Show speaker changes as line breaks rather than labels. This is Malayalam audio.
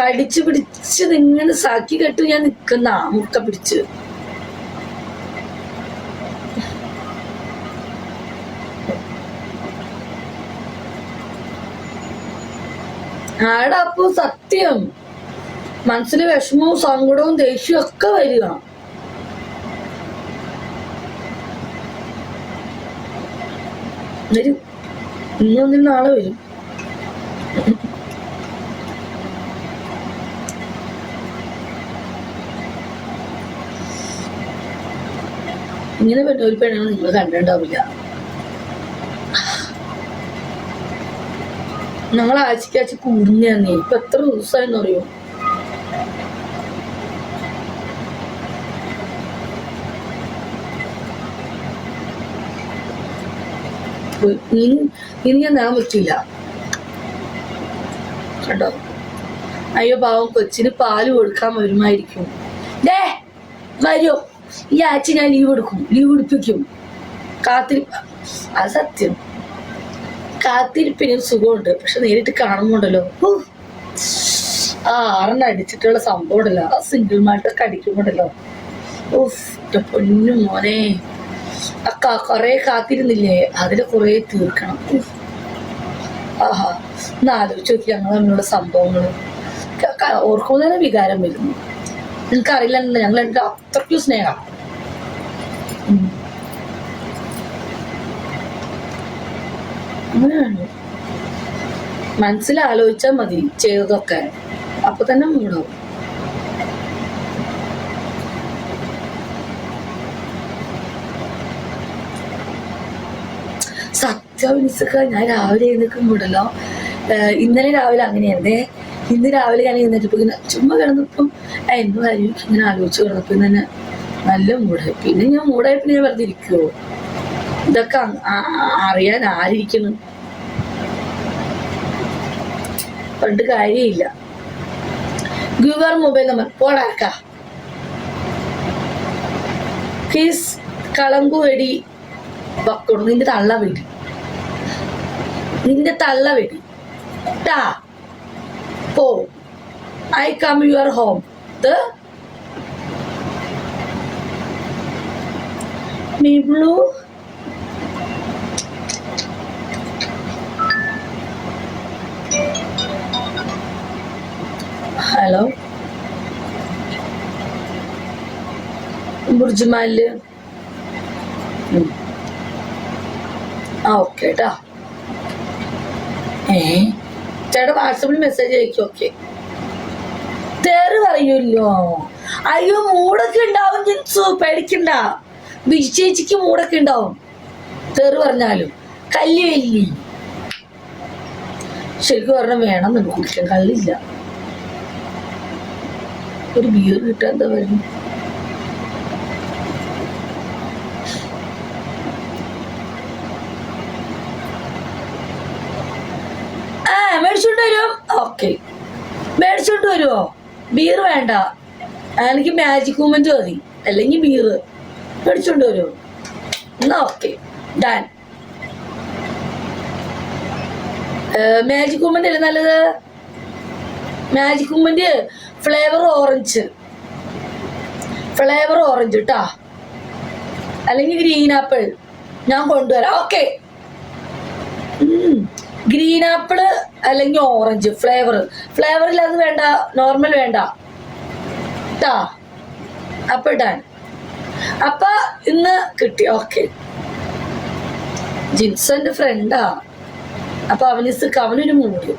കടിച്ചു പിടിച്ച് ഇങ്ങനെ സാക്കി കെട്ടു ഞാൻ നിക്കുന്ന മുക്ക പിടിച്ച്. ആടാ അപ്പൊ സത്യം. മനസ്സിന് വിഷമവും സങ്കടവും ദേഷ്യവും ഒക്കെ വരിക. വരും. ഇന്നൊന്നും നാളെ വരും. ഇങ്ങനെ പെട്ട ഒരു പെണ്ണാണ് നിങ്ങൾ കണ്ടിട്ടുണ്ടാവില്ല. ഞങ്ങൾ ആഴ്ചക്കാഴ്ച കൂടുന്നേ ഇപ്പൊ എത്ര ദിവസമായെന്ന് അറിയോ? ഇനി ഞാൻ നേടാൻ പറ്റില്ല. കേട്ടോ അയ്യോ പാവം കൊച്ചിന് പാൽ കൊടുക്കാൻ വരുമായിരിക്കും ഡേ വരൂ. ഈ ആഴ്ച ഞാൻ ലീവ് എടുക്കും. ലീവ് എടുപ്പിക്കും. കാത്തിരിപ്പ് അത് സത്യം. കാത്തിരിപ്പിന് സുഖമുണ്ട്. പക്ഷെ നേരിട്ട് കാണുമ്പോണ്ടല്ലോ. ആ ആറെണ്ണം അടിച്ചിട്ടുള്ള സംഭവം ഉണ്ടല്ലോ ആ സിംഗിൾ മാൾട്ടൊക്കെ അടിക്കുമ്പോണ്ടല്ലോ. ഓ പൊന്നു മോനെ. അക്ക കൊറേ കാത്തിരുന്നില്ലേ? അതിൽ കൊറേ തീർക്കണം. ആഹാ. ഒന്ന് ആലോചിച്ച് നോക്കി ഞങ്ങൾ തമ്മിലുള്ള സംഭവങ്ങൾ ഓർക്കുമ്പോൾ തന്നെ വികാരം വരുന്നു. നിനക്കറിയില്ല ഞങ്ങൾ എന്റെ അത്രയ്ക്കും സ്നേഹം. അങ്ങനെയാണ് മതി ചെയ്തതൊക്കെ. അപ്പൊ തന്നെ മൂടാവും. മിനിസ്സൊക്കെ ഞാൻ രാവിലെ എഴുന്നേക്കുമ്പോഴല്ലോ ഇന്നലെ രാവിലെ അങ്ങനെയായിരുന്നേ ഇന്ന് രാവിലെ ഞാൻ എഴുന്നേറ്റപ്പോ ഇങ്ങനെ ചുമ്മാ കിടന്നപ്പം എന്തോ ആയിരിക്കും ഇങ്ങനെ ആലോചിച്ച് കിടന്നപ്പോ തന്നെ നല്ല മൂടായി പിന്നെ ഞാൻ മൂടായി പിന്നെ ഞാൻ വെറുതെ ഇരിക്കുവോ? ഇതൊക്കെ അറിയാൻ ആരിക്കണം പണ്ട് കാര്യമില്ല ഗുരുവാർ മൊബൈൽ നമ്പർ പോടാക്ക കളമ്പു കളങ്കുവെടി വക്കണം. നിന്റെ തള്ള വെടി നിന്റെ തള്ള വെടി ടാ പോ I come your home the മിബ്ലു hello ബുർജ്മാൽ ആ ഓക്കെ കേട്ടോ ഏ ചേട്ടാ വാട്സപ്പിൽ മെസ്സേജ് അയക്കും ഓക്കെ തേറ് പറയൂല്ലോ. അയ്യോ മൂടൊക്കെ ഉണ്ടാവും ജിൻസു പേടിക്കണ്ട. വിജയിച്ചിക്ക് മൂടൊക്കെ ഉണ്ടാവും തേറ് പറഞ്ഞാലും കല്ല് വെല്ലി ശരിക്കും പറഞ്ഞാൽ വേണം നമുക്ക് കുടിക്കാൻ കള്ളില്ല. ഒരു ബിയർ കിട്ടാൻ എന്താ പറയുക ആ മേടിച്ചോണ്ട് വരും? ഓക്കെ. മേടിച്ചോണ്ട് വരുമോ ബീർ വേണ്ട. എനിക്ക് മാജിക് മൂമെന്റ് മതി. അല്ലെങ്കിൽ ബീർ. മേടിച്ചോണ്ട് വരുമോ എന്നാ ഓക്കെ. ഡാൻ മാജിക് മൂമെന്റ് അല്ലേ നല്ലത്? Magic moment flavour orange flavour orange കേട്ടാ അല്ലെങ്കിൽ ഗ്രീൻ ആപ്പിൾ ഞാൻ കൊണ്ടുവരാം. ഓക്കെ. ഗ്രീൻ ആപ്പിൾ അല്ലെങ്കിൽ ഓറഞ്ച് ഫ്ലേവർ ഫ്ലേവറിൽ അത് വേണ്ട നോർമൽ വേണ്ട. ടാ അപ്പൊ ഇടാൻ അപ്പൊ ഇന്ന് കിട്ടി. ഓക്കെ ജിൻസന്റെ ഫ്രണ്ടാ അപ്പൊ അവനിസ് അവനൊരു മൂഡ്